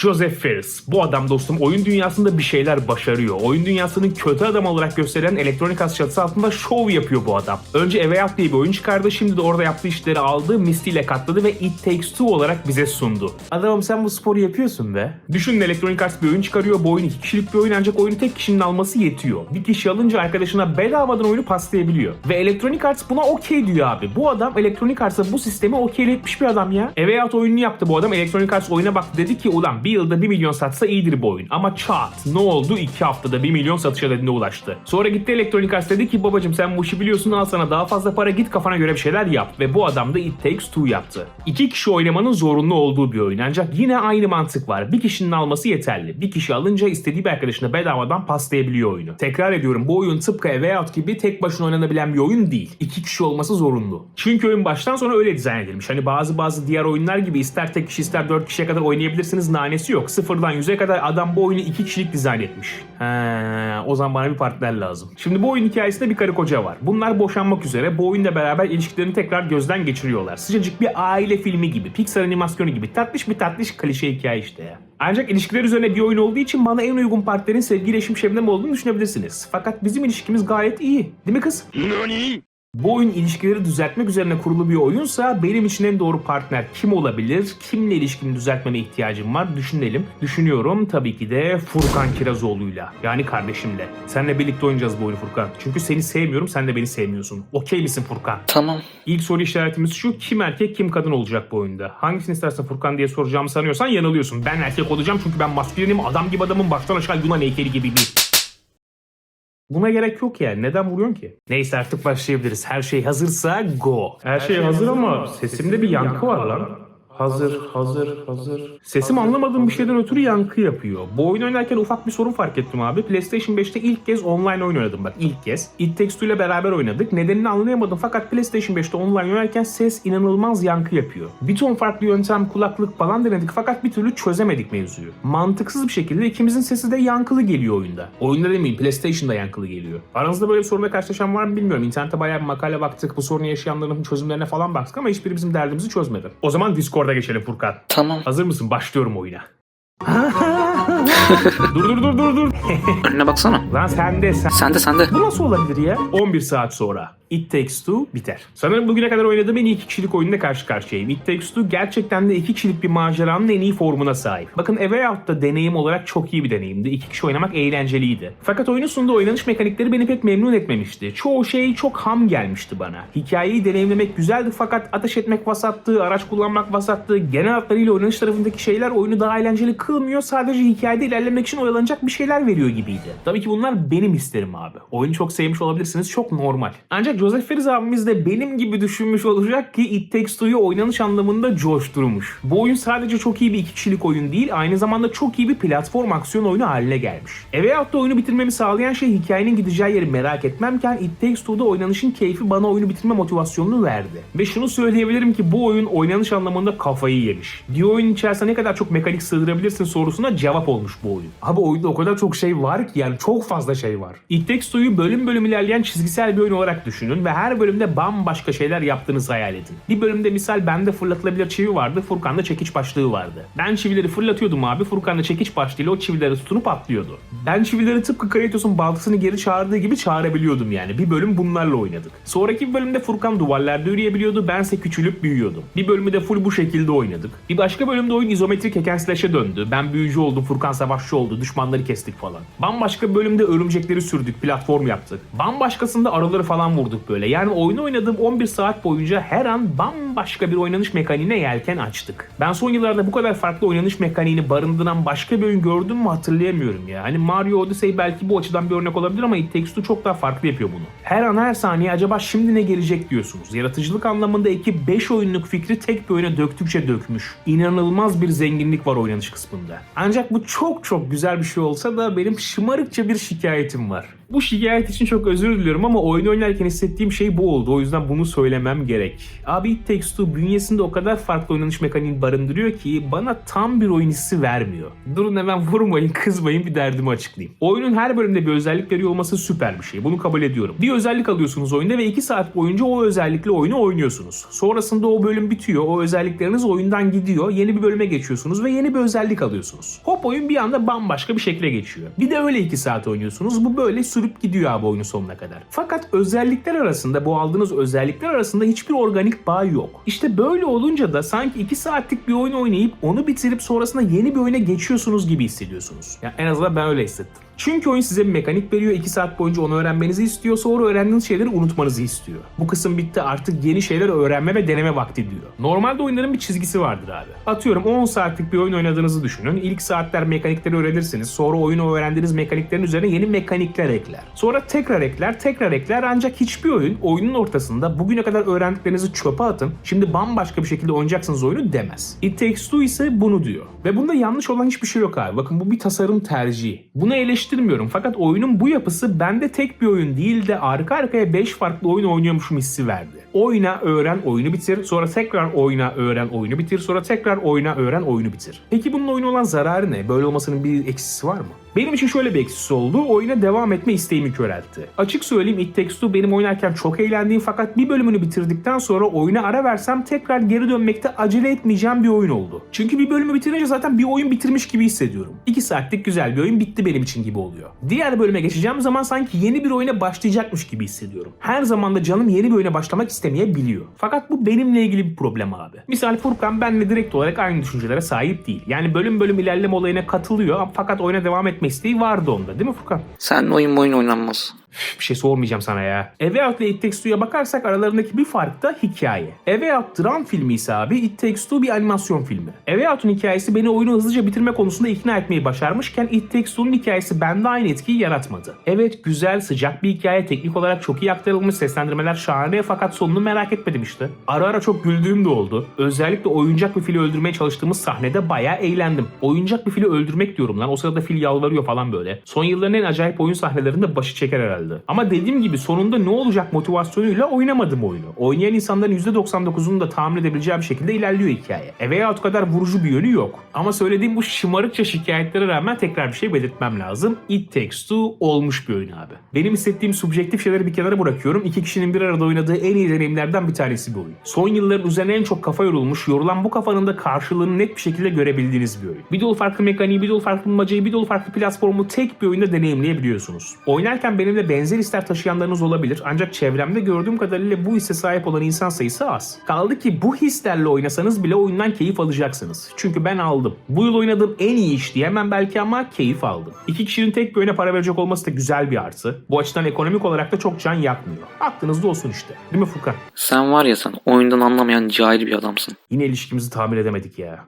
Joseph Ferris. Bu adam dostum oyun dünyasında bir şeyler başarıyor. Oyun dünyasının kötü adam olarak gösteren Electronic Arts çatısı altında şov yapıyor bu adam. Önce Way Out diye bir oyun çıkardı. Şimdi de orada yaptığı işleri aldı, Misty ile katladı ve It Takes Two olarak bize sundu. Adamım sen bu sporu yapıyorsun be. Düşünün Electronic Arts bir oyun çıkarıyor. Bu oyun iki kişilik bir oyun ancak oyunu tek kişinin alması yetiyor. Bir kişi alınca arkadaşına bedavadan oyunu paslayabiliyor. Ve Electronic Arts buna okey diyor abi. Bu adam Electronic Arts'a bu sistemi okeyletmiş bir adam ya. Way Out oyununu yaptı bu adam. Electronic Arts oyuna baktı dedi ki ulan bir yılda 1 milyon satsa iyidir bu oyun. Ama çat ne oldu? 2 haftada 1 milyon satış adedine ulaştı. Sonra gitti Electronic Arts dedi ki babacım sen bu işi biliyorsun al sana daha fazla para git kafana göre bir şeyler yap. Ve bu adam da It Takes Two yaptı. İki kişi oynamanın zorunlu olduğu bir oyun ancak yine aynı mantık var. Bir kişinin alması yeterli. Bir kişi alınca istediği bir arkadaşına bedavadan paslayabiliyor oyunu. Tekrar ediyorum bu oyun tıpkı A Way Out gibi tek başına oynanabilen bir oyun değil. İki kişi olması zorunlu. Çünkü oyun baştan sona öyle dizayn edilmiş. Hani bazı bazı diğer oyunlar gibi ister tek kişi ister dört kişiye kadar oynayabilirsiniz nanesi yok. Sıfırdan yüze kadar adam bu oyunu iki kişilik dizayn etmiş. He, o zaman bana bir partner lazım. Şimdi bu oyun hikayesinde bir karı koca var. Bunlar boşanmak üzere bu oyunla beraber ilişkilerini tekrar gözden geçiriyorlar. Sıcacık bir aile filmi gibi, Pixar animasyonu gibi tatlış bir tatlış klişe hikaye işte ya. Ancak ilişkiler üzerine bir oyun olduğu için bana en uygun partnerin sevgili eşim olduğunu düşünebilirsiniz. Fakat bizim ilişkimiz gayet iyi. Değil mi kız? Bu oyun ilişkileri düzeltmek üzerine kurulu bir oyunsa benim için en doğru partner kim olabilir? Kimle ilişkimi düzeltmeme ihtiyacım var? Düşünelim. Düşünüyorum tabii ki de Furkan Kirazoğlu'yla. Yani kardeşimle. Seninle birlikte oynayacağız bu oyunu Furkan. Çünkü seni sevmiyorum, sen de beni sevmiyorsun. Okey misin Furkan? Tamam. İlk soru işaretimiz şu. Kim erkek kim kadın olacak bu oyunda? Hangisini istersen Furkan diye soracağımı sanıyorsan yanılıyorsun. Ben erkek olacağım çünkü ben maskülinim. Adam gibi adamın baştan aşağı Yunan heykeli gibi bir... Buna gerek yok yani. Neden vuruyorsun ki? Neyse artık başlayabiliriz. Her şey hazırsa go. Her, şey, hazır ama sesimde bir yankı var lan. Hazır, hazır, hazır. Sesim anlamadığım bir şeyden ötürü yankı yapıyor. Bu oyun oynarken ufak bir sorun fark ettim abi. PlayStation 5'te ilk kez online oyun oynadım bak ilk kez. It Takes Two ile beraber oynadık. Nedenini anlayamadım fakat PlayStation 5'te online oynarken ses inanılmaz yankı yapıyor. Bir ton farklı yöntem, kulaklık falan denedik fakat bir türlü çözemedik mevzuyu. Mantıksız bir şekilde ikimizin sesi de yankılı geliyor oyunda. Oyunda demeyeyim PlayStation'da yankılı geliyor. Aranızda böyle bir sorunla karşılaşan var mı bilmiyorum. İnternette bayağı bir makale baktık. Bu sorunu yaşayanların çözümlerine falan baktık ama hiçbiri bizim derdimizi çözmedi. O zaman Geçelim Furkan. Tamam. Hazır mısın? Başlıyorum oyuna. dur dur dur dur dur. Önüne baksana. Lan sen de sen. Sende sende. Bu nasıl olabilir ya? 11 saat sonra. It Takes Two biter. Sanırım bugüne kadar oynadığım en iyi iki kişilik oyunla karşı karşıyayım. It Takes Two gerçekten de iki kişilik bir maceranın en iyi formuna sahip. Bakın A Way Out'ta deneyim olarak çok iyi bir deneyimdi. İki kişi oynamak eğlenceliydi. Fakat oyunun sonunda oynanış mekanikleri beni pek memnun etmemişti. Çoğu şey çok ham gelmişti bana. Hikayeyi deneyimlemek güzeldi fakat ateş etmek vasattı, araç kullanmak vasattı. Genel hatlarıyla oynanış tarafındaki şeyler oyunu daha eğlenceli kılmıyor. Sadece hikayede ilerlemek için oyalanacak bir şeyler veriyor gibiydi. Tabii ki bunlar benim isterim abi. Oyunu çok sevmiş olabilirsiniz. Çok normal. Ancak Joseph Ferris abimiz de benim gibi düşünmüş olacak ki It Takes Two'yu oynanış anlamında coşturmuş. Bu oyun sadece çok iyi bir iki kişilik oyun değil, aynı zamanda çok iyi bir platform aksiyon oyunu haline gelmiş. Way Out'ta oyunu bitirmemi sağlayan şey hikayenin gideceği yeri merak etmemken It Takes Two'da oynanışın keyfi bana oyunu bitirme motivasyonunu verdi. Ve şunu söyleyebilirim ki bu oyun oynanış anlamında kafayı yemiş. Bir oyun içerisine ne kadar çok mekanik sığdırabilirsin sorusuna cevap olmuş bu oyun. Abi oyunda o kadar çok şey var ki yani çok fazla şey var. It Takes Two'yu bölüm bölüm ilerleyen çizgisel bir oyun olarak düşünün ve her bölümde bambaşka şeyler yaptığınızı hayal edin. Bir bölümde misal bende fırlatılabilir çivi vardı, Furkan'da çekiç başlığı vardı. Ben çivileri fırlatıyordum abi, Furkan da çekiç başlığıyla o çivileri tutunup atlıyordu. Ben çivileri tıpkı Kratos'un baltasını geri çağırdığı gibi çağırabiliyordum yani. Bir bölüm bunlarla oynadık. Sonraki bir bölümde Furkan duvarlarda yürüyebiliyordu, bense küçülüp büyüyordum. Bir bölümü de full bu şekilde oynadık. Bir başka bölümde oyun izometrik hack döndü. Ben büyücü oldum, Furkan savaşçı oldu, düşmanları kestik falan. Bambaşka bölümde örümcekleri sürdük, platform yaptık. Bambaşkasında araları falan vurduk böyle. Yani oyunu oynadığım 11 saat boyunca her an bambaşka bir oynanış mekaniğine yelken açtık. Ben son yıllarda bu kadar farklı oynanış mekaniğini barındıran başka bir oyun gördüm mü hatırlayamıyorum ya. Hani Mario Odyssey belki bu açıdan bir örnek olabilir ama It Takes Two çok daha farklı yapıyor bunu. Her an her saniye acaba şimdi ne gelecek diyorsunuz. Yaratıcılık anlamında ekip 5 oyunluk fikri tek bir oyuna döktükçe dökmüş. İnanılmaz bir zenginlik var oynanış kısmında. Ancak bu çok çok güzel bir şey olsa da benim şımarıkça bir şikayetim var. Bu şikayet için çok özür diliyorum ama oyun oynarken hissettiğim şey bu oldu. O yüzden bunu söylemem gerek. Abi It Takes Two bünyesinde o kadar farklı oynanış mekaniğini barındırıyor ki bana tam bir oyun hissi vermiyor. Durun hemen vurmayın, kızmayın bir derdimi açıklayayım. Oyunun her bölümde bir özellik veriyor olması süper bir şey. Bunu kabul ediyorum. Bir özellik alıyorsunuz oyunda ve 2 saat boyunca o özellikle oyunu oynuyorsunuz. Sonrasında o bölüm bitiyor. O özellikleriniz oyundan gidiyor. Yeni bir bölüme geçiyorsunuz ve yeni bir özellik alıyorsunuz. Hop oyun bir anda bambaşka bir şekle geçiyor. Bir de öyle 2 saat oynuyorsunuz. Bu böyle sürüp gidiyor abi oyunun sonuna kadar. Fakat özellikler arasında bu aldığınız özellikler arasında hiçbir organik bağ yok. İşte böyle olunca da sanki 2 saatlik bir oyun oynayıp onu bitirip sonrasında yeni bir oyuna geçiyorsunuz gibi hissediyorsunuz. Ya en azından ben öyle hissettim. Çünkü oyun size bir mekanik veriyor. 2 saat boyunca onu öğrenmenizi istiyor. Sonra öğrendiğiniz şeyleri unutmanızı istiyor. Bu kısım bitti artık yeni şeyler öğrenme ve deneme vakti diyor. Normalde oyunların bir çizgisi vardır abi. Atıyorum 10 saatlik bir oyun oynadığınızı düşünün. İlk saatler mekanikleri öğrenirsiniz. Sonra oyunu öğrendiğiniz mekaniklerin üzerine yeni mekanikler ekler. Sonra tekrar ekler, tekrar ekler ancak hiçbir oyun oyunun ortasında bugüne kadar öğrendiklerinizi çöpe atın. Şimdi bambaşka bir şekilde oynayacaksınız oyunu demez. It Takes Two ise bunu diyor. Ve bunda yanlış olan hiçbir şey yok abi. Bakın bu bir tasarım tercihi. Bunu eleştirmiyorum fakat oyunun bu yapısı bende tek bir oyun değil de arka arkaya 5 farklı oyun oynuyormuşum hissi verdi. Oyna, öğren, oyunu bitir. Sonra tekrar oyna, öğren, oyunu bitir. Sonra tekrar oyna, öğren, oyunu bitir. Peki bunun oyun olan zararı ne? Böyle olmasının bir eksisi var mı? Benim için şöyle bir eksisi oldu. Oyuna devam etme isteğimi köreltti. Açık söyleyeyim It Takes Two benim oynarken çok eğlendiğim fakat bir bölümünü bitirdikten sonra oyuna ara versem tekrar geri dönmekte acele etmeyeceğim bir oyun oldu. Çünkü bir bölümü bitirince zaten bir oyun bitirmiş gibi hissediyorum. 2 saatlik güzel bir oyun bitti benim için gibi oluyor. Diğer bölüme geçeceğim zaman sanki yeni bir oyuna başlayacakmış gibi hissediyorum. Her zaman da canım yeni bir oyuna başlamak istemeyebiliyor. Fakat bu benimle ilgili bir problem abi. Misal Furkan benle direkt olarak aynı düşüncelere sahip değil. Yani bölüm bölüm ilerleme olayına katılıyor fakat oyuna devam etme vardı onda değil mi Furkan? Sen oyun oyun oynanmaz. Bir şey sormayacağım sana ya. A Way Out ile It Takes Two'ya bakarsak aralarındaki bir fark da hikaye. A Way Out dram filmi ise abi It Takes Two bir animasyon filmi. A Way Out'un hikayesi beni oyunu hızlıca bitirme konusunda ikna etmeyi başarmışken It Takes Two'nun hikayesi bende aynı etkiyi yaratmadı. Evet güzel sıcak bir hikaye teknik olarak çok iyi aktarılmış seslendirmeler şahane fakat sonunu merak etmedim işte. Ara ara çok güldüğüm de oldu. Özellikle oyuncak bir fili öldürmeye çalıştığımız sahnede bayağı eğlendim. Oyuncak bir fili öldürmek diyorum lan. O sırada fil yalvarıyor falan böyle. Son yılların en acayip oyun sahnelerinde başı çeker herhalde. Ama dediğim gibi sonunda ne olacak motivasyonuyla oynamadım oyunu. Oynayan insanların %99'unu da tahmin edebileceği bir şekilde ilerliyor hikaye. E veya o kadar vurucu bir yönü yok. Ama söylediğim bu şımarıkça şikayetlere rağmen tekrar bir şey belirtmem lazım. It Takes Two olmuş bir oyun abi. Benim hissettiğim subjektif şeyleri bir kenara bırakıyorum. İki kişinin bir arada oynadığı en iyi deneyimlerden bir tanesi bir oyun. Son yılların üzerine en çok kafa yorulmuş, yorulan bu kafanın da karşılığını net bir şekilde görebildiğiniz bir oyun. Bir dolu farklı mekaniği, bir dolu farklı bulmacayı, bir dolu farklı platformu tek bir oyunda deneyimleyebiliyorsunuz. Oynarken benimle benzer hisler taşıyanlarınız olabilir ancak çevremde gördüğüm kadarıyla bu hisse sahip olan insan sayısı az. Kaldı ki bu hislerle oynasanız bile oyundan keyif alacaksınız. Çünkü ben aldım. Bu yıl oynadığım en iyi iş diyemem belki ama keyif aldım. İki kişinin tek bir oyuna para verecek olması da güzel bir artı. Bu açıdan ekonomik olarak da çok can yakmıyor. Aklınızda olsun işte. Değil mi Furkan? Sen var ya sen oyundan anlamayan cahil bir adamsın. Yine ilişkimizi tamir edemedik ya.